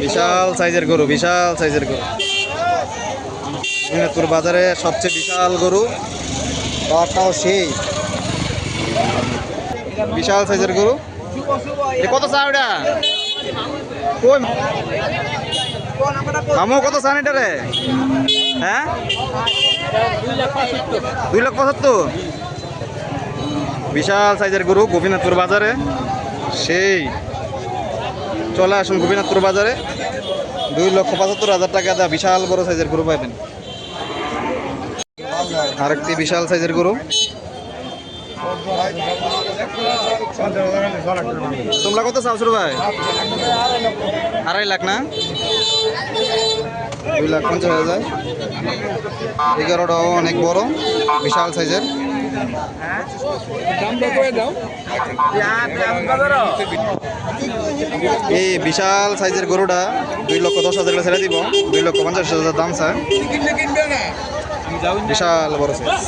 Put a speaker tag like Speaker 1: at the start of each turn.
Speaker 1: বিশাল সাইজের গরু, বিশাল সাইজের গরু। দিনাজপুর বাজারে সবচেয়ে বিশাল গরু, পাওয়ারটাও সেই। বিশাল সাইজের গরু। কত চা ওটা কত চান এটা রে? হ্যাঁ? দুই লাখ পঁচাত্তর। বিশাল সাইজের গরু, গোপীনাথপুর বাজারে। সেই। চলে আসুন গোপীনাথপুর বাজারে। দুই লক্ষ পঁচাত্তর হাজার টাকা দেওয়া বিশাল বড় সাইজের গরু পাবেন আরেকটি বিশাল সাইজের গরু। তোমরা কত চাও ভাই? আড়াই লাখ না? দুই লাখ পঞ্চাশ হাজার। এগারোটাও অনেক বড়, বিশাল সাইজের। এই বিশাল সাইজের গরুটা দুই লক্ষ দশ হাজার ছেড়ে দিব। দুই লক্ষ পঞ্চাশ হাজার দাম, স্যার। বিশাল বড় সাইজ